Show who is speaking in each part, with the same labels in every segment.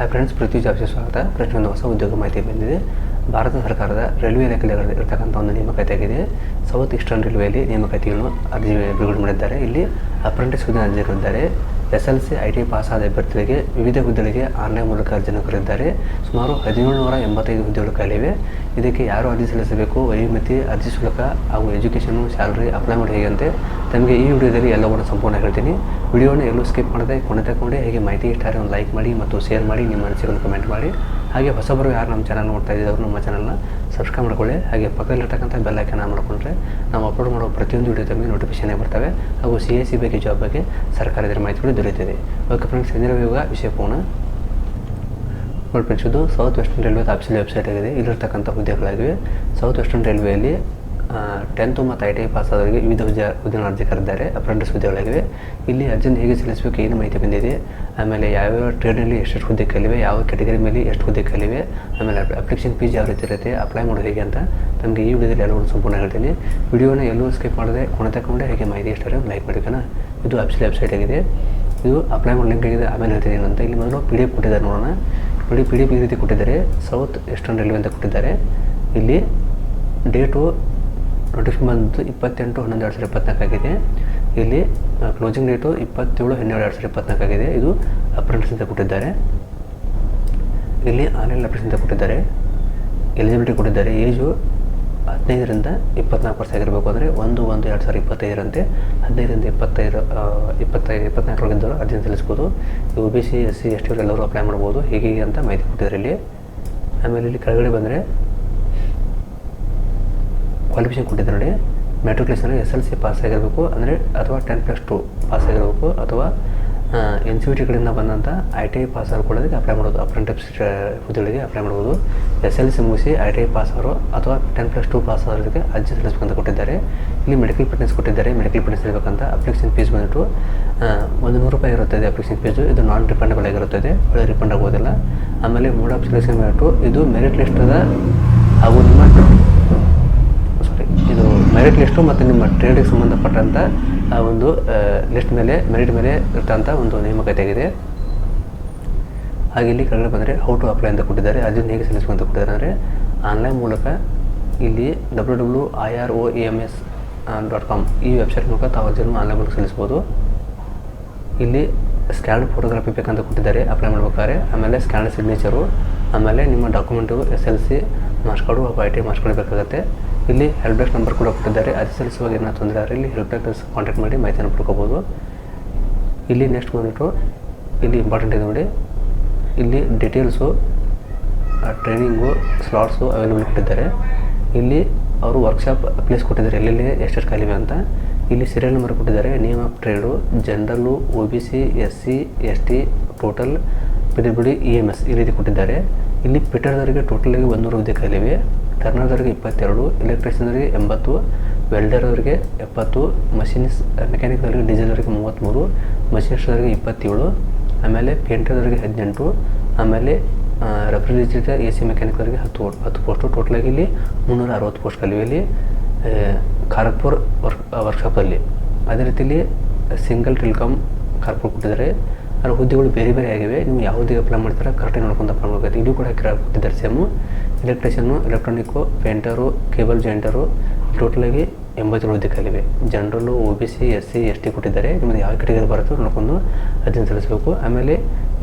Speaker 1: Hi friends ಪೃಥ್ವಿ ಜಾಬ್ಸ್ಗೆ ಸ್ವಾಗತ. ಒಂದು ಹೊಸ ಉದ್ಯೋಗ ಮಾಹಿತಿ ಬಂದಿದೆ. ಭಾರತ ಸರ್ಕಾರದ ರೈಲ್ವೆ ಇಲಾಖೆಯಲ್ಲಿ ಇರತಕ್ಕಂಥ ಒಂದು ನೇಮಕಾತಿ ಆಗಿದೆ. ಸೌತ್ ಈಸ್ಟರ್ನ್ ರೈಲ್ವೆಯಲ್ಲಿ ನೇಮಕಾತಿಯನ್ನು ಅರ್ಜಿ ಬಿಡುಗಡೆ ಮಾಡಿದ್ದಾರೆ. ಇಲ್ಲಿ ಅಪ್ರೆಂಟಿಸ್ ಹುದ್ದೆ ಅರ್ಜಿ ಇದ್ದಾರೆ S L C I T pass ಆದ ಅಭ್ಯರ್ಥಿಗಳಿಗೆ ವಿವಿಧ ಹುದ್ದೆಗಳಿಗೆ ಆನ್ಲೈನ್ ಮೂಲಕ ಅರ್ಜಿಯನ್ನು ಕರೆದಿದ್ದಾರೆ ಸುಮಾರು ಹದಿನೇಳು ನೂರ ಎಂಬತ್ತೈದು ಹುದ್ದೆಗಳು ಕಾಲಿವೆ ಇದಕ್ಕೆ ಯಾರು ಅರ್ಜಿ ಸಲ್ಲಿಸಬೇಕು? ವಯೋಮಿತಿ, ಅರ್ಜಿ ಶುಲ್ಕ ಹಾಗೂ ಎಜುಕೇಷನು, ಸ್ಯಾಲರಿ, ಅಪ್ಲೈ ಮಾಡಿ ಹೇಗೆ ತಮಗೆ ಈ ವಿಡಿಯೋದಲ್ಲಿ ಎಲ್ಲವನ್ನು ಸಂಪೂರ್ಣ ಹೇಳ್ತೀನಿ. ವಿಡಿಯೋನ ಎಲ್ಲೂ ಸ್ಕಿಪ್ ಮಾಡದೆ ಕೊನೆ ತಗೊಂಡು ಹೇಗೆ ಮಾಹಿತಿ ಇಷ್ಟ ಒಂದು ಲೈಕ್ ಮಾಡಿ ಮತ್ತು ಶೇರ್ ಮಾಡಿ. ನಿಮ್ಮ ಅನಿಸಿಕೆಯನ್ನು ಕಮೆಂಟ್ ಮಾಡಿ. ಹಾಗೆ ಹೊಸಬರು ಯಾರು ನಮ್ಮ ಚಾನಲ್ ನೋಡ್ತಾ ಇದ್ದಾರೆ ನಮ್ಮ ಚಾನಲ್ನ ಸಬ್ಸ್ಕ್ರೈಬ್ ಮಾಡ್ಕೊಳ್ಳಿ. ಹಾಗೆ ಪಕ್ಕದಲ್ಲಿರ್ತಕ್ಕಂಥ ಬೆಲ್ ಆನ್ ಮಾಡಿಕೊಂಡ್ರೆ ನಾವು ಅಪ್ಲೋಡ್ ಮಾಡೋ ಪ್ರತಿಯೊಂದು ವಿಡಿಯೋ ತಮಗೆ ನೋಟಿಫಿಕೇಶನ್ ಬರ್ತವೆ. ಹಾಗೂ ಸಿ ಎಸ್ ಸಿ ಬಗ್ಗೆ ಜಾಬ್ ಬಗ್ಗೆ ಸರ್ಕಾರದ ಮಾಹಿತಿಗಳು ದೊರೆಯುತ್ತದೆ ಓಕೆ ಫ್ರೆಂಡ್ಸ್ ಇಂದಿನ ಇವಾಗ ವಿಷಯ ಪೂರ್ಣ. ಫ್ರೆಂಡ್ಸ್ ಇದು south western railway official website ಆಗಿದೆ. ಇಲ್ಲಿರ್ತಕ್ಕಂಥ ಹುದ್ದೆಗಳಾಗಿವೆ ಸೌತ್ ವೆಸ್ಟರ್ನ್ ರೈಲ್ವೆಯಲ್ಲಿ ಟೆಂತು ಮತ್ತು ಐ ಟಿ ಐ ಪಾಸ್ ಆದವರಿಗೆ ವಿವಿಧ ಹುದ್ದೆ ಹುದ್ದೆಗಳ ಅರ್ಜಿ ಕರೆದಿದ್ದಾರೆ. ಅಪ್ರೆಂಟಿಸ್ ಹುದ್ದೆಗಳಾಗಿವೆ ಇಲ್ಲಿ ಅರ್ಜಿನ ಹೇಗೆ ಸಲ್ಲಿಸಬೇಕು, ಏನು ಮಾಹಿತಿ ಬಂದಿದೆ, ಆಮೇಲೆ ಯಾವ್ಯಾವ ಟ್ರೇಡ್ನಲ್ಲಿ ಎಷ್ಟೆಷ್ಟು ಹುದ್ದೆ ಕಲಿವೆ, ಯಾವ ಕ್ಯಾಟಗರಿ ಮೇಲೆ ಎಷ್ಟು ಹುದ್ದೆ ಕಲಿವೆ, ಆಮೇಲೆ ಅಪ್ಲಿಕೇಶನ್ ಫೀಸ್ ಯಾವ ರೀತಿ ಇರುತ್ತೆ ಅಪ್ಲೈ ಮಾಡೋದು ಹೇಗೆ ಅಂತ ನಮಗೆ ಈ ವಿಡಿಯೋದಲ್ಲಿ ಎಲ್ಲವೂ ಸಂಪೂರ್ಣ ಹೇಳ್ತೀನಿ. ವಿಡಿಯೋನ ಎಲ್ಲೂ ಸ್ಕಿಪ್ ಮಾಡದೆ ಕೊನೆ ತಗೊಂಡೆ ಹೇಗೆ ಮಾಹಿತಿ ಇಷ್ಟ ಲೈಕ್ ಮಾಡಿಕನ ಇದು ಆಫೀಸಿಯಲ್ ವೆಬ್ಸೈಟ್ ಆಗಿದೆ. ಇದು ಅಪ್ಲೈ ಮಾಡೋ ಲಿಂಕ್ ಆಗಿದೆ, ಆಮೇಲೆ ಹೇಳ್ತೀನಿ ಏನಂತ. ಇಲ್ಲಿ ಮೊದಲು ಪಿ ಡಿ ಎಫ್ ಕೊಟ್ಟಿದ್ದಾರೆ ನೋಡೋಣ. ನೋಡಿ ಪಿ ಡಿ ಎಫ್ ಈ ರೀತಿ ಕೊಟ್ಟಿದ್ದಾರೆ. ಸೌತ್ ಈಸ್ಟರ್ನ್ ರೈಲ್ವೆ ಅಂತ ಕೊಟ್ಟಿದ್ದಾರೆ. ಇಲ್ಲಿ ಡೇಟು ನೋಟಿಫಿಕೇಶನ್ ಬಂದು ಇಪ್ಪತ್ತೆಂಟು, ಹನ್ನೊಂದು, ಎರಡು ಸಾವಿರ ಇಪ್ಪತ್ನಾಲ್ಕಾಗಿದೆ. ಇಲ್ಲಿ ಕ್ಲೋಸಿಂಗ್ ಡೇಟು ಇಪ್ಪತ್ತೇಳು, ಹನ್ನೆರಡು, ಎರಡು ಸಾವಿರ ಇಪ್ಪತ್ನಾಲ್ಕಾಗಿದೆ. ಇದು ಅಪ್ರೆಂಟಿಸ್ ಅಂತ ಕೊಟ್ಟಿದ್ದಾರೆ. ಇಲ್ಲಿ ಆನ್ಲೈನ್ ಅಪ್ರೆಂಟಿಸ್ ಅಂತ ಕೊಟ್ಟಿದ್ದಾರೆ. ಎಲಿಜಿಬಿಲಿಟಿ ಕೊಟ್ಟಿದ್ದಾರೆ. ಏಜು ಹದಿನೈದರಿಂದ ಇಪ್ಪತ್ನಾಲ್ಕು ವರ್ಷ ಆಗಿರಬೇಕು. ಅಂದರೆ ಒಂದು ಒಂದು, ಎರಡು ಸಾವಿರದ ಇಪ್ಪತ್ತೈದರಂತೆ. ಹದಿನೈದರಿಂದ ಇಪ್ಪತ್ತೈದು ಇಪ್ಪತ್ತೈದು ಇಪ್ಪತ್ನಾಲ್ಕರೊಳಗಿದ್ದವರು ಅರ್ಜಿ ಸಲ್ಲಿಸ್ಬೋದು U B C S C S T ಎಲ್ಲರೂ ಅಪ್ಲೈ ಮಾಡ್ಬೋದು. ಹೀಗೆ ಅಂತ ಮಾಹಿತಿ ಕೊಟ್ಟಿದ್ದಾರೆ ಇಲ್ಲಿ. ಆಮೇಲೆ ಇಲ್ಲಿ ಕೆಳಗಡೆ ಬಂದರೆ ಕ್ವಾಲಿಫಿಕೇಷನ್ ಕೊಟ್ಟಿದ್ದಾರೆ ನೋಡಿ matriculation S L C pass ಆಗಿರಬೇಕು, ಅಂದರೆ ಅಥವಾ ಟೆನ್ ಪ್ಲಸ್ ಟು ಪಾಸ್ ಆಗಿರಬೇಕು, ಅಥವಾ ಎನ್ ಸಿ ಟಿ ಕಡೆಯಿಂದ ಬಂದಂಥ ಐ ಟಿ ಐ ಪಾಸ್ ಆಗಿಕೊಳ್ಳೋದಕ್ಕೆ ಅಪ್ಲೈ ಮಾಡೋದು ಅಪ್ರೆಂಟಿಪ್ಸ್ ಹುದ್ದೆಗಳಿಗೆ ಅಪ್ಲೈ ಮಾಡ್ಬೋದು. ಎಸ್ ಎಲ್ ಸಿ ಮುಗಿಸಿ ಐ ಟಿ ಐ ಪಾಸ್ ಅವರು ಅಥವಾ ಟೆನ್ ಪ್ಲಸ್ ಟು ಪಾಸ್ ಆಗೋದಕ್ಕೆ ಅರ್ಜಿ ಸಲ್ಲಿಸಬೇಕಂತ ಕೊಟ್ಟಿದ್ದಾರೆ. ಇಲ್ಲಿ ಮೆಡಿಕಲ್ ಫಿಟ್ನೆಸ್ ಕೊಟ್ಟಿದ್ದಾರೆ. ಮೆಡಿಕಲ್ ಫಿಟ್ನೆಸ್ ಇರಬೇಕಂತ ಅಪ್ಲಿಕೇಶನ್ ಫೀಸ್ ಬಂದ್ಬಿಟ್ಟು ಒಂದು ನೂರು ರೂಪಾಯಿ ಇರುತ್ತದೆ ಅಪ್ಲಿಕೇಶನ್ ಫೀಸು ಇದು ನಾನ್ ರಿಫಂಡಬಲ್ ಆಗಿರುತ್ತದೆ. ಒಳ್ಳೆ ರಿಫಂಡ್ ಆಗೋದಿಲ್ಲ. ಆಮೇಲೆ ಮೋಡ್ ಆಫ್ ಸೆಲೆಕ್ಷನ್ ಬಂದ್ಬಿಟ್ಟು ಇದು ಮೆರಿಟ್ ಲಿಸ್ಟದ ಹಾಗೂ ನಿಮ್ಮ ಮೆರಿಟ್ ಲಿಸ್ಟು ಮತ್ತು ನಿಮ್ಮ ಟ್ರೇಡಿಗೆ ಸಂಬಂಧಪಟ್ಟಂಥ ಆ ಒಂದು ಲಿಸ್ಟ್ ಮೇಲೆ ಮೆರಿಟ್ ಮೇಲೆ ಇರ್ತಂಥ ಒಂದು ನೇಮಕತೆ ಆಗಿದೆ. ಹಾಗೆ ಇಲ್ಲಿ ಕೆಳಗಡೆ ಬಂದರೆ ಹೌ ಟು ಅಪ್ಲೈ ಅಂತ ಕೊಟ್ಟಿದ್ದಾರೆ. ಅದನ್ನು ಹೇಗೆ ಸಲ್ಲಿಸಬೇಕು ಕೊಟ್ಟಿದ್ದಾರೆ ಅಂದರೆ ಆನ್ಲೈನ್ ಮೂಲಕ ಇಲ್ಲಿ W W I R O M S dot com ಈ ವೆಬ್ಸೈಟ್ ಮೂಲಕ ತಾವು ಅರ್ಜಿಯನ್ನು ಆನ್ಲೈನ್ ಮೂಲಕ ಸಲ್ಲಿಸ್ಬೋದು. ಇಲ್ಲಿ ಸ್ಕ್ಯಾನ್ ಫೋಟೋಗ್ರಫಿ ಬೇಕಂತ ಕೊಟ್ಟಿದ್ದಾರೆ ಅಪ್ಲೈ ಮಾಡ್ಬೇಕಾದ್ರೆ. ಆಮೇಲೆ ಸ್ಕ್ಯಾನ್ ಸಿಗ್ನೇಚರು ಆಮೇಲೆ ನಿಮ್ಮ document S L C marks card I T marks card ಬೇಕಾಗುತ್ತೆ. ಇಲ್ಲಿ ಹೆಲ್ಪ್ ಡೆಸ್ಕ್ ನಂಬರ್ ಕೂಡ ಕೊಟ್ಟಿದ್ದಾರೆ. ಅರ್ಜಿ ಸಲ್ಲಿಸುವಾಗ ಏನಾದ್ರು ತೊಂದರೆ ಆದರೆ ಇಲ್ಲಿ ಹೆಲ್ಪ್ ಡೆಸ್ಕ್ ಕಾಂಟ್ಯಾಕ್ಟ್ ಮಾಡಿ ಮಾಹಿತಿಯನ್ನು ಪಡ್ಕೋಬೋದು ಇಲ್ಲಿ ನೆಕ್ಸ್ಟ್ ಬಂದ್ಬಿಟ್ಟು ಇಲ್ಲಿ ಇಂಪಾರ್ಟೆಂಟ್ ಇದೆ ನೋಡಿ. ಇಲ್ಲಿ ಡೀಟೇಲ್ಸು ಟ್ರೈನಿಂಗು ಸ್ಲಾಟ್ಸು ಅವೈಲೇಬಲ್ ಕೊಟ್ಟಿದ್ದಾರೆ. ಇಲ್ಲಿ ಅವರು ವರ್ಕ್ಶಾಪ್ ಪ್ಲೇಸ್ ಕೊಟ್ಟಿದ್ದಾರೆ. ಎಲ್ಲೆಲ್ಲಿ ಎಷ್ಟೆಷ್ಟು ಖಾಲಿವೆ ಅಂತ. ಇಲ್ಲಿ ಸೀರಿಯಲ್ ನಂಬರ್ ಕೊಟ್ಟಿದ್ದಾರೆ. Name of trade general O B C S C S T total B D D E M S ಈ ರೀತಿ ಕೊಟ್ಟಿದ್ದಾರೆ. ಇಲ್ಲಿ ಪಿಟರ್ದವರಿಗೆ ಟೋಟಲಾಗಿ ಒಂದೂರು ಹುದ್ದೆ ಖಾಲಿವೆ ಟರ್ನರ್ದವರಿಗೆ ಇಪ್ಪತ್ತೆರಡು ಎಲೆಕ್ಟ್ರಿಷಿಯನ್ದವರಿಗೆ ಎಂಬತ್ತು ವೆಲ್ಡರ್ದವರಿಗೆ ಎಪ್ಪತ್ತು ಮಷಿನಿಸ್ ಮೆಕ್ಯಾನಿಕ್ದವರಿಗೆ ಡೀಸೆಲ್ದವರಿಗೆ ಮೂವತ್ತ್ಮೂರು ಮಷಿನಿಸ್ಟ್ದವರಿಗೆ ಇಪ್ಪತ್ತೇಳು, ಆಮೇಲೆ ಪೇಂಟರ್ದವರಿಗೆ ಹದಿನೆಂಟು, ಆಮೇಲೆ ರೆಫ್ರಿಜರೇಟರ್ ಎ ಸಿ ಮೆಕ್ಯಾನಿಕ್ದವರಿಗೆ ಹತ್ತು ಹತ್ತು ಪೋಸ್ಟು ಟೋಟಲಾಗಿ ಇಲ್ಲಿ ಮುನ್ನೂರ ಅರವತ್ತು ಪೋಸ್ಟ್ ಕಲಿವೆ ಇಲ್ಲಿ ಖಾರಗ್ಪುರ್ ವರ್ಕ್ ವರ್ಕ್ಶಾಪಲ್ಲಿ ಅದೇ ರೀತಿಯಲ್ಲಿ ಸಿಂಗಲ್ ಟೆಲಿಕಾಮ್ ಖಾರಗ್ಪುರ್ ಕೊಟ್ಟಿದ್ದಾರೆ. ಅದರ ಹುದ್ದೆಗಳು ಬೇರೆ ಬೇರೆ ಆಗಿವೆ. ನೀವು ಯಾವುದೇ ಅಪ್ಲೈ ಮಾಡ್ತೀರಾ? ಕರೆಕ್ಟಾಗಿ ನೋಡ್ಕೊಂಡು ಅಪ್ಲೈ ಮಾಡಬೇಕು. ಇದು ಕೂಡ ಕೊಟ್ಟಿದ್ದಾರೆ same electrician electronic painter cable jointer ಟೋಟಲಾಗಿ ಎಂಬತ್ತೇಳು ಹುದ್ದೆ ಖಾಲಿವೆ general O B C S C S T ಕೊಟ್ಟಿದ್ದಾರೆ. ನಿಮ್ಮದು ಯಾವ ಕೆಟಗರಿ ಬರುತ್ತೋ ನೋಡ್ಕೊಂಡು ಅದನ್ನು ಸಲ್ಲಿಸಬೇಕು ಆಮೇಲೆ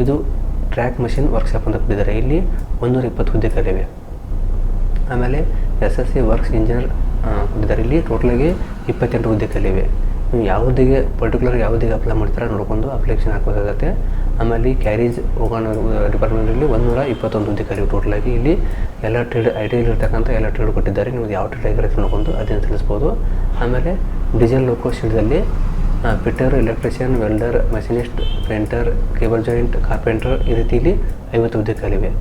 Speaker 1: ಇದು ಟ್ರ್ಯಾಕ್ ಮಷಿನ್ ವರ್ಕ್ಶಾಪ್ ಅಂತ ಕೊಟ್ಟಿದ್ದಾರೆ. ಇಲ್ಲಿ ಒಂದೂರ ಇಪ್ಪತ್ತು ಹುದ್ದೆ ಖಾಲಿವೆ ಆಮೇಲೆ S S C works engineer ಕೊಟ್ಟಿದ್ದಾರೆ. ಇಲ್ಲಿ ಟೋಟಲಾಗಿ ಇಪ್ಪತ್ತೆಂಟು ಹುದ್ದೆ ಕಲಿವೆ ನೀವು ಯಾವುದಿಗೆ ಪರ್ಟಿಕ್ಯುಲರ್ ಯಾವುದಿಗೆ ಅಪ್ಲೈ ಮಾಡ್ತೀರಾ ನೋಡ್ಕೊಂಡು ಅಪ್ಲಿಕೇಶನ್ ಹಾಕಬೇಕಾಗತ್ತೆ ಆಮೇಲೆ ಕ್ಯಾರೇಜ್ ಹೋಗೋಣ ಡಿಪಾರ್ಟ್ಮೆಂಟಲ್ಲಿ ಒಂದೂರ ಇಪ್ಪತ್ತೊಂದು ಕಲಿವೆ ಟೋಟಲಾಗಿ ಇಲ್ಲಿ ಎಲ್ಲ ಟ್ರೇಡ್ ಐ ಟಿ ಇರ್ತಕ್ಕಂಥ ಎಲ್ಲ ಟ್ರೇಡ್ ಕೊಟ್ಟಿದ್ದಾರೆ. ನೀವು ಯಾವ ಟ್ರೇಡ್ ಆಗಿರುತ್ತೆ ನೋಡ್ಕೊಂಡು ಅದನ್ನು ತಿಳಿಸ್ಬೋದು. ಆಮೇಲೆ diesel loco ಶೀಲ್ಡಲ್ಲಿ fitter electrician welder machinist painter cable joint carpenter ಈ ರೀತಿಯಲ್ಲಿ ಐವತ್ತು ಹುದ್ದೆ ಖಾಲಿವೆ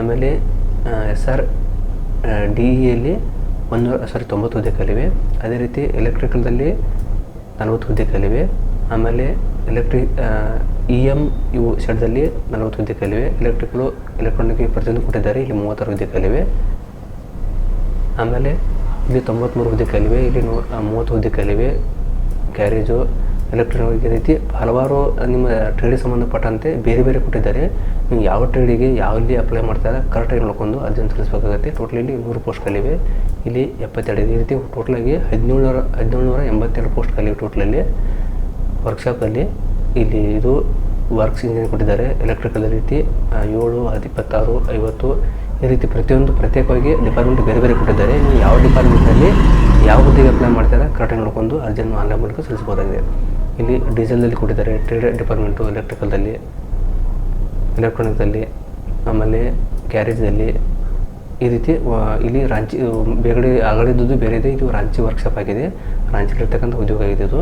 Speaker 1: ಆಮೇಲೆ ಎಸ್ ಆರ್ ಡಿ ಇಯಲ್ಲಿ ಒಂದು ಸಾರಿ ತೊಂಬತ್ತು ಹುದ್ದೆ ಕಲಿವೆ ಅದೇ ರೀತಿ ಎಲೆಕ್ಟ್ರಿಕಲ್ದಲ್ಲಿ ನಲವತ್ತು ಹುದ್ದೆ ಕಲಿವೆ ಆಮೇಲೆ ಎಲೆಕ್ಟ್ರಿಕ್ ಇ ಎಂ ಇವು ಶೆಡ್ದಲ್ಲಿ ನಲವತ್ತು ಹುದ್ದೆ ಕಲಿವೆ ಎಲೆಕ್ಟ್ರಿಕಲು ಎಲೆಕ್ಟ್ರಾನಿಕ್ ಪ್ರತಿಯೊಂದು ಕೊಟ್ಟಿದ್ದಾರೆ. ಇಲ್ಲಿ ಮೂವತ್ತಾರು ಹುದ್ದೆ ಕಲಿವೆ ಆಮೇಲೆ ಇಲ್ಲಿ ತೊಂಬತ್ತ್ಮೂರು ಹುದ್ದೆ ಕಲಿವೆ ಇಲ್ಲಿ ನೂ ಮೂವತ್ತು ಹುದ್ದೆ ಕಲಿವೆ ಕ್ಯಾರೇಜು ಎಲೆಕ್ಟ್ರಾನಿಕ್ ರೀತಿ ಹಲವಾರು ನಿಮ್ಮ ಟ್ರೇಡಿಗೆ ಸಂಬಂಧಪಟ್ಟಂತೆ ಬೇರೆ ಬೇರೆ ಕೊಟ್ಟಿದ್ದಾರೆ. ನೀವು ಯಾವ ಟ್ರೇಡಿಗೆ ಯಾವಲ್ಲಿ ಅಪ್ಲೈ ಮಾಡ್ತಾರೆ ಕರೆಕ್ಟಾಗಿ ನೋಡ್ಕೊಂಡು ಅದನ್ನು ಸಲ್ಲಿಸಬೇಕಾಗುತ್ತೆ ಟೋಟಲ್ ಇಲ್ಲಿ ನೂರು ಪೋಸ್ಟ್ಗಳಿವೆ ಇಲ್ಲಿ ಎಪ್ಪತ್ತೆರಡು ಈ ರೀತಿ ಟೋಟಲಾಗಿ ಹದಿನೇಳುನೂರ ಹದಿನೇಳುನೂರ ಎಂಬತ್ತೆರಡು ಪೋಸ್ಟ್ಗಳಿವೆ ಟೋಟಲಲ್ಲಿ ವರ್ಕ್ಶಾಪಲ್ಲಿ ಇಲ್ಲಿ ಇದು ವರ್ಕ್ಸ್ ಇಂಜಿನ್ ಕೊಟ್ಟಿದ್ದಾರೆ. ಎಲೆಕ್ಟ್ರಿಕಲ್ ರೀತಿ ಏಳು ಹತ್ತು ಇಪ್ಪತ್ತಾರು ಐವತ್ತು, ಈ ರೀತಿ ಪ್ರತಿಯೊಂದು ಪ್ರತ್ಯೇಕವಾಗಿ ಡಿಪಾರ್ಟ್ಮೆಂಟ್ ಬೇರೆ ಬೇರೆ ಕೊಟ್ಟಿದ್ದಾರೆ. ನೀವು ಯಾವ ಡಿಪಾರ್ಟ್ಮೆಂಟಲ್ಲಿ ಯಾವ ಹುದ್ದೆಗೆ ಅಪ್ಲೈ ಮಾಡ್ತಾರೆ ಕರೆಕ್ಟಾಗಿ ನೋಡ್ಕೊಂಡು ಅರ್ಜಿಯನ್ನು ಆನ್ಲೈನ್ ಮೂಲಕ ಸಲ್ಲಿಸ್ಬೋದಾಗಿದೆ ಇಲ್ಲಿ ಡೀಸೆಲ್ನಲ್ಲಿ ಕೊಟ್ಟಿದ್ದಾರೆ ಟ್ರೇಡ್ ಡಿಪಾರ್ಟ್ಮೆಂಟು ಎಲೆಕ್ಟ್ರಿಕಲ್ದಲ್ಲಿ ಎಲೆಕ್ಟ್ರಾನಿಕ್ದಲ್ಲಿ ಆಮೇಲೆ ಗ್ಯಾರೇಜ್ನಲ್ಲಿ ಈ ರೀತಿ ಇಲ್ಲಿ ರಾಂಚಿ ಬೇಗಡೆ ಆಗಲಿದ್ದು ಬೇರೆ ಇದೆ ಇದು ರಾಂಚಿ ವರ್ಕ್ಶಾಪ್ ಆಗಿದೆ. ರಾಂಚಿಲಿರ್ತಕ್ಕಂಥ ಉದ್ಯೋಗ ಆಗಿದೆ ಇದು.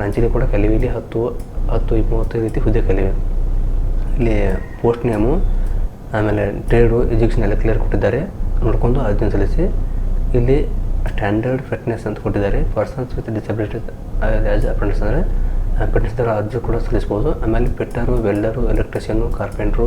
Speaker 1: ರಾಂಚಿಲಿ ಕೂಡ ಕಲಿವೆ ಇಲ್ಲಿ ಹತ್ತು ಹತ್ತು ಈ ರೀತಿ ಹುದ್ದೆ ಕಲಿವೆ. ಇಲ್ಲಿ ಪೋಸ್ಟ್ ನೇಮು, ಆಮೇಲೆ ಟ್ರೇಡು, ಎಜುಕೇಷನ್ ಎಲ್ಲ ಕ್ಲಿಯರ್ ಕೊಟ್ಟಿದ್ದಾರೆ. ನೋಡ್ಕೊಂಡು ಅರ್ಜಿ ಸಲ್ಲಿಸಿ. ಇಲ್ಲಿ ಸ್ಟ್ಯಾಂಡರ್ಡ್ ಫಿಟ್ನೆಸ್ ಅಂತ ಕೊಟ್ಟಿದ್ದಾರೆ. Persons with disability as apprentice ಅಂದರೆ ಅಪ್ರೆಂಟಿಸ್ದರ ಅರ್ಜಿ ಕೂಡ ಸಲ್ಲಿಸ್ಬೋದು. ಆಮೇಲೆ fitter welder electrician carpenter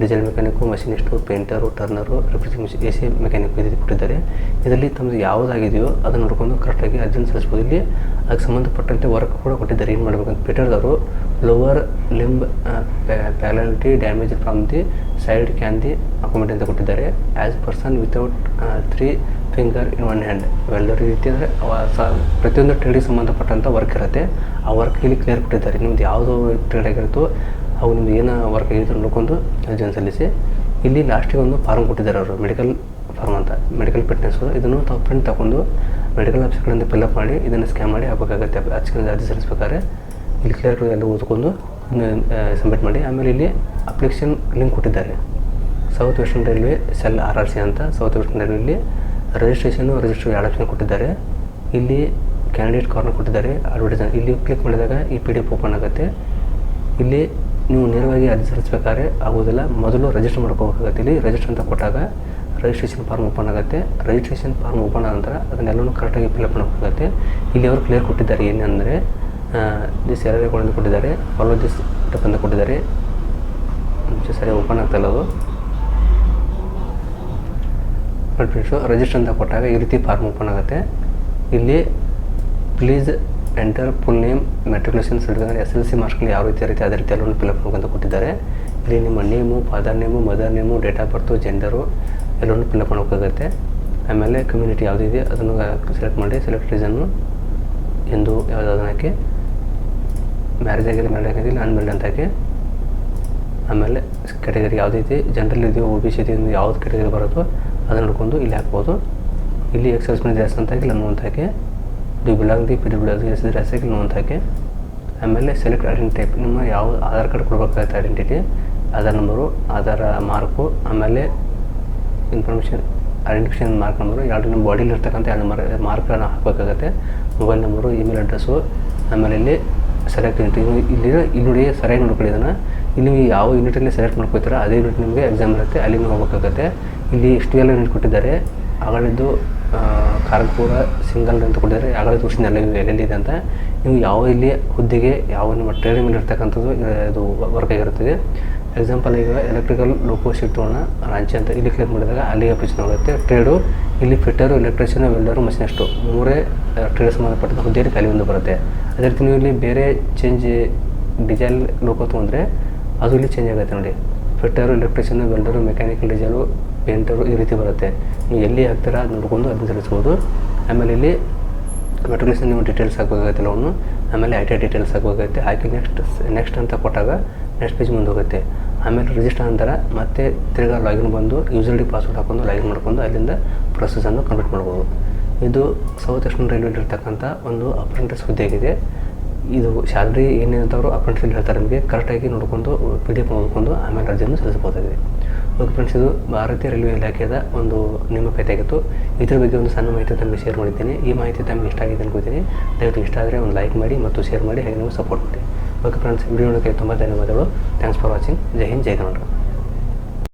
Speaker 1: diesel mechanic machinist painter turner refrigeration A C mechanic ಇದು ಕೊಟ್ಟಿದ್ದಾರೆ. ಇದರಲ್ಲಿ ತಮ್ಮದು ಯಾವುದಾಗಿದೆಯೋ ಅದನ್ನು ನೋಡ್ಕೊಂಡು ಕರೆಕ್ಟಾಗಿ ಅರ್ಜಿನ ಸಲ್ಲಿಸ್ಬೋದು ಇಲ್ಲಿ ಅದಕ್ಕೆ ಸಂಬಂಧಪಟ್ಟಂತೆ ವರ್ಕ್ ಕೂಡ ಕೊಟ್ಟಿದ್ದಾರೆ. ಏನು ಮಾಡಬೇಕಂತ ಪೀಟರ್ದವರು lower limb paralysis damage from the side can the accommodate ಅಂತ ಕೊಟ್ಟಿದ್ದಾರೆ. As person without three finger in one hand welder ರೀತಿ ಅಂದರೆ ಪ್ರತಿಯೊಂದು ಟ್ರೇಡಿಗೆ ಸಂಬಂಧಪಟ್ಟಂಥ ವರ್ಕ್ ಇರುತ್ತೆ. ಆ ವರ್ಕ್ ಇಲ್ಲಿ ಕ್ಲಿಯರ್ ಕೊಟ್ಟಿದ್ದಾರೆ. ನಿಮ್ದು ಯಾವುದೋ ಟ್ರೇಡ್ ಆಗಿರುತ್ತೋ ಅವು ನಿಮ್ದು ಏನು ವರ್ಕ್ ಆಗಿತ್ತು ನೋಡ್ಕೊಂಡು ಅರ್ಜಿಯನ್ನು ಸಲ್ಲಿಸಿ, ಇಲ್ಲಿ ಲಾಸ್ಟಿಗೆ ಒಂದು ಫಾರ್ಮ್ ಕೊಟ್ಟಿದ್ದಾರೆ ಅವರು ಮೆಡಿಕಲ್ ಫಾರ್ಮ್ ಅಂತ ಮೆಡಿಕಲ್ ಫಿಟ್ನೆಸ್ಸು ಇದನ್ನು ತಾವು ಪ್ರಿಂಟ್ ತಗೊಂಡು ಮೆಡಿಕಲ್ ಆಫೀಸ್ಗಳಿಂದ ಫಿಲ್ಅಪ್ ಮಾಡಿ, ಇದನ್ನು ಸ್ಕ್ಯಾನ್ ಮಾಡಿ ಹಾಕಬೇಕಾಗತ್ತೆ. ಅರ್ಜಿಗಳಿಂದ ಅರ್ಜಿ ಸಲ್ಲಿಸ್ಬೇಕಾದ್ರೆ ಇಲ್ಲಿ ಕ್ಲಿಯರ್ ಎಲ್ಲ ಓದ್ಕೊಂಡು ಸಬ್ಮಿಟ್ ಮಾಡಿ. ಆಮೇಲೆ ಇಲ್ಲಿ ಅಪ್ಲಿಕೇಶನ್ ಲಿಂಕ್ ಕೊಟ್ಟಿದ್ದಾರೆ. South western railway cell R R C ಅಂತ ಸೌತ್ ವೆಸ್ಟರ್ನ್ ರೈಲ್ವೆಯಲ್ಲಿ ರಿಜಿಸ್ಟ್ರೇಷನು ರಿಜಿಸ್ಟರ್ ಎರಡು ಆಪ್ಷನ್ ಕೊಟ್ಟಿದ್ದಾರೆ. ಇಲ್ಲಿ ಕ್ಯಾಂಡಿಡೇಟ್ ಕಾರ್ನರ್ ಕೊಟ್ಟಿದ್ದಾರೆ. ಅಡ್ವರ್ಟೈಸ್ ಇಲ್ಲಿ ಕ್ಲಿಕ್ ಮಾಡಿದಾಗ ಈ ಪಿ ಡಿ ಎಫ್ ಓಪನ್ ಆಗುತ್ತೆ. ಇಲ್ಲಿ ನೀವು ನೇರವಾಗಿ ಅರ್ಜಿ ಸಲ್ಲಿಸಬೇಕಾದ್ರೆ ಆಗೋದಿಲ್ಲ ಮೊದಲು ರಿಜಿಸ್ಟರ್ ಮಾಡ್ಕೋಬೇಕಾಗತ್ತೆ. ಇಲ್ಲಿ ರಿಜಿಸ್ಟರ್ ಅಂತ ಕೊಟ್ಟಾಗ ರಿಜಿಸ್ಟ್ರೇಷನ್ ಫಾರ್ಮ್ ಓಪನ್ ಆಗುತ್ತೆ. ರಿಜಿಸ್ಟ್ರೇಷನ್ ಫಾರ್ಮ್ ಓಪನ್ ಆದ ನಂತರ ಅದನ್ನೆಲ್ಲನೂ ಕರೆಕ್ಟಾಗಿ ಫಿಲಪ್ ಮಾಡಬೇಕಾಗುತ್ತೆ ಇಲ್ಲಿ ಅವರು ಕ್ಲಿಯರ್ ಕೊಟ್ಟಿದ್ದಾರೆ ಏನಂದರೆ ದಿಸ್ ಎರಡು ಕೊಟ್ಟಿದ್ದಾರೆ. ಫಾಲೋ ದಿಸ್ ಟಪ್ ಅಂತ ಕೊಟ್ಟಿದ್ದಾರೆ. ಸರಿ ಓಪನ್ ಆಗ್ತಾ ಇಲ್ಲ ಅದು. ರಿಜಿಸ್ಟರ್ ಅಂತ ಕೊಟ್ಟಾಗ ಈ ರೀತಿ ಫಾರ್ಮ್ ಓಪನ್ ಆಗುತ್ತೆ. ಇಲ್ಲಿ please enter full name matriculation certificate S L C ಮಾರ್ಕ್ಸ್ಗಳು ಯಾವ ರೀತಿ ಇರುತ್ತೆ, ಅದೇ ರೀತಿ ಎಲ್ಲವನ್ನು ಫಿಲಪ್ ಮಾಡ್ಕೊಂತ ಕೊಟ್ಟಿದ್ದಾರೆ. ಇಲ್ಲಿ ನಿಮ್ಮ name father name mother name date of birth gender ಎಲ್ಲವನ್ನು ಫಿಲಪ್ ಮಾಡೋಕ್ಕಾಗುತ್ತೆ ಆಮೇಲೆ ಕಮ್ಯುನಿಟಿ ಯಾವುದಿದೆ ಅದನ್ನು ಸೆಲೆಕ್ಟ್ ಮಾಡಿ ಸೆಲೆಕ್ಟ್ ರೀಸನ್ನು ಎಂದು ಯಾವುದಾದ್ರು ಹಾಕಿ ಮ್ಯಾರೇಜ್ ಆಗಿದೆ ಮ್ಯಾರೇಜ್ ಆಗಿಲ್ಲ ಅನ್ಮೇಲ್ಡ್ ಅಂತ ಹಾಕಿ. ಆಮೇಲೆ ಕೆಟಗರಿ ಯಾವುದೈತಿ ಜನರಲ್ ಇದೆಯೋ ಓ ಬಿ ಸಿ ಇದೆಯೋ ಯಾವ್ದು ಕೆಟಗರಿ ಬರುತ್ತೋ, ಅದನ್ನು ನೋಡ್ಕೊಂಡು ಇಲ್ಲಿ ಹಾಕ್ಬೋದು. ಇಲ್ಲಿ ಎಕ್ಸೈಸ್ ಮೇಲೆ ಜಾಸ್ತಿ ಅಂತ ಹಾಕಿ ಅಂತ ಹಾಕಿ. D belong the P W S S S hockey no ಅಂತ ಹಾಕಿ ಆಮೇಲೆ ಸೆಲೆಕ್ಟ್ ಐಡೆಂಟಿ ಟೈಪ್ ನಿಮ್ಮ ಯಾವ ಆಧಾರ್ ಕಾರ್ಡ್ ಕೊಡಬೇಕಾಗುತ್ತೆ identity Aadhaar number Aadhaar mark ಆಮೇಲೆ ಇನ್ಫಾರ್ಮೇಷನ್ ಐಡೆಂಟಿಫಿಕೇಷನ್ ಮಾರ್ಕ್ ನಂಬರು ಎರಡು ನಿಮ್ಮ ಬಾಡಿಲಿ ಇರ್ತಕ್ಕಂಥ ಎರಡು ಮಾರ್ ಮಾರ್ಕ್ಗಳನ್ನ ಹಾಕಬೇಕಾಗತ್ತೆ. ಮೊಬೈಲ್ ನಂಬರು ಇಮೇಲ್ ಅಡ್ರೆಸ್ಸು ಆಮೇಲೆ ಇಲ್ಲಿ ಸೆಲೆಕ್ಟ್ ಯೂನಿಟ್ ಇಲ್ಲಿ ಇಲ್ಲಿ ನೋಡಿ ಸರಿಯಾಗಿ ನೋಡ್ಕೊಳ್ಳಿ ಇದನ್ನು. ಇಲ್ಲಿ ನೀವು ಯಾವ ಯೂನಿಟಲ್ಲಿ ಸೆಲೆಕ್ಟ್ ಮಾಡ್ಕೊತೀರ, ಅದೇ ಯೂನಿಟ್ ನಿಮಗೆ ಎಕ್ಸಾಮ್ ಇರುತ್ತೆ ಅಲ್ಲಿ ಹೋಗ್ಬೇಕಾಗತ್ತೆ. ಇಲ್ಲಿ ಎಷ್ಟು ಎಲ್ಲ ಯೂನಿಟ್ ಕೊಟ್ಟಿದ್ದಾರೆ ಆಗಳಿದ್ದು ಖಾರಗ್ಪುರ ಸಿಂಗಲ್ ಅಂತ ಕೊಟ್ಟಿದ್ದಾರೆ. ಆಗಳದ್ದು ತೋರಿಸಿದ ಎಲ್ಲ ಎಲ್ಲೆಲ್ಲಿದೆ ಅಂತ. ನೀವು ಯಾವ ಇಲ್ಲಿ ಹುದ್ದೆಗೆ ಯಾವ ನಿಮ್ಮ ಟ್ರೇಡಿಂಗ್ ಮೇಲೆ ಇರ್ತಕ್ಕಂಥದ್ದು, ಇದು ವರ್ಕ್ ಆಗಿರುತ್ತದೆ. ಎಕ್ಸಾಂಪಲ್ ಈಗ ಎಲೆಕ್ಟ್ರಿಕಲ್ ಲೋಕೋ ಶಿಫ್ಟನ್ನು ರಾಂಚಿ ಅಂತ ಇಲ್ಲಿ ಕ್ಲಿಕ್ ಮಾಡಿದಾಗ ಅಲ್ಲಿಗೆ ಅಪ್ಲಿಕೇಶನ್ ಆಗುತ್ತೆ ಟ್ರೇಡು ಇಲ್ಲಿ ಫಿಟ್ಟರು ಎಲೆಕ್ಟ್ರಿಷಿಯನ್ ವೆಲ್ಡರು ಮಷಿನಿಸ್ಟು ಮೂರೇ ಟ್ರೇಡ್ ಸಂಬಂಧಪಟ್ಟ ಹುದ್ದೆಯಲ್ಲಿ ಖಾಲಿ ಒಂದು ಬರುತ್ತೆ. ಅದೇ ರೀತಿ ನೀವು ಇಲ್ಲಿ ಬೇರೆ ಚೇಂಜ್ ಡಿಸೈಲ್ ಲೋಕೋ ತೊಗೊಂಡ್ರೆ ಅದು ಇಲ್ಲಿ ಚೇಂಜ್ ಆಗುತ್ತೆ ನೋಡಿ. Fitter electrician welder mechanical design painter ಈ ರೀತಿ ಬರುತ್ತೆ. ನೀವು ಎಲ್ಲಿ ಹಾಕ್ತೀರಾ ಅದು ನೋಡ್ಕೊಂಡು ಅದನ್ನು ತಿಳಿಸ್ಬೋದು ಆಮೇಲೆ ಇಲ್ಲಿ ಮೆಟ್ರಿಕ್ಸ್ ನೀವು ಡೀಟೇಲ್ಸ್ ಹಾಕಬೇಕಾಗುತ್ತೆ ಲೋನು ಆಮೇಲೆ ಐ ಟಿ ಡೀಟೇಲ್ಸ್ ಹಾಕಬೇಕಾಗುತ್ತೆ. ಹಾಕಿ ನೆಕ್ಸ್ಟ್ ನೆಕ್ಸ್ಟ್ ಅಂತ ಕೊಟ್ಟಾಗ ನೆಕ್ಸ್ಟ್ ಪೇಜ್ ಮುಂದೆ ಹೋಗುತ್ತೆ. ಆಮೇಲೆ ರಿಜಿಸ್ಟರ್ ನಂತರ ಮತ್ತೆ ತಿರ್ಗಾ ಲಾಗಿನ್ ಬಂದು ಯೂಸರ್ ಡಿ ಪಾಸ್ವರ್ಡ್ ಹಾಕೊಂಡು ಲಾಗಿನ್ ಮಾಡ್ಕೊಂಡು ಅಲ್ಲಿಂದ ಪ್ರೊಸೆಸನ್ನು ಕಂಪ್ಲೀಟ್ ಮಾಡ್ಬೋದು. ಇದು ಸೌತ್ ವೆಸ್ಟರ್ನ್ ರೈಲ್ವೆಲಿ ಇರ್ತಕ್ಕಂಥ ಒಂದು ಅಪ್ರೆಂಟಿಸ್ ಹುದ್ದೆಯಾಗಿದೆ. ಇದು ಸ್ಯಾಲ್ರಿ ಏನೇನಂತವರು ಅಪ್ರೆಂಟಿಸಲ್ಲಿ ಹೇಳ್ತಾರೆ ನಿಮಗೆ. ಕರೆಕ್ಟಾಗಿ ನೋಡ್ಕೊಂಡು ಪಿ ಡಿ ಎಫ್ ನೋಡ್ಕೊಂಡು ಆಮೇಲೆ ಅರ್ಜಿಯನ್ನು ಸಲ್ಲಿಸಬಹುದಾಗಿದೆ. ಓಕೆ ಫ್ರೆಂಡ್ಸ್ ಇದು ಭಾರತೀಯ ರೈಲ್ವೆ ಇಲಾಖೆಯ ಒಂದು ನೇಮಕಾತಿ ಆಗಿತ್ತು ಇದರ ಬಗ್ಗೆ ಒಂದು ಸಣ್ಣ ಮಾಹಿತಿ ತಮಗೆ ಶೇರ್ ಮಾಡಿದ್ದೀನಿ. ಈ ಮಾಹಿತಿ ತಮಗೆ ಇಷ್ಟ ಆಗಿದೆ ಅನ್ಕೋತೀನಿ ದಯವಿಟ್ಟು ಇಷ್ಟ ಆದರೆ ಒಂದು ಲೈಕ್ ಮಾಡಿ ಮತ್ತು ಶೇರ್ ಮಾಡಿ, ಹಾಗೆ ನೀವು ಸಪೋರ್ಟ್ ಮಾಡಿ. ಓಕೆ ಫ್ರೆಂಡ್ಸ್ ವಿಡಿಯೋ ನೋಡೋಕ್ಕೆ ತುಂಬ ಧನ್ಯವಾದಗಳು. ಥ್ಯಾಂಕ್ಸ್ ಫಾರ್ ವಾಚಿಂಗ್ ಜೈ ಹಿಂದ್, ಜೈ ಕರ್ನಾಟಕ.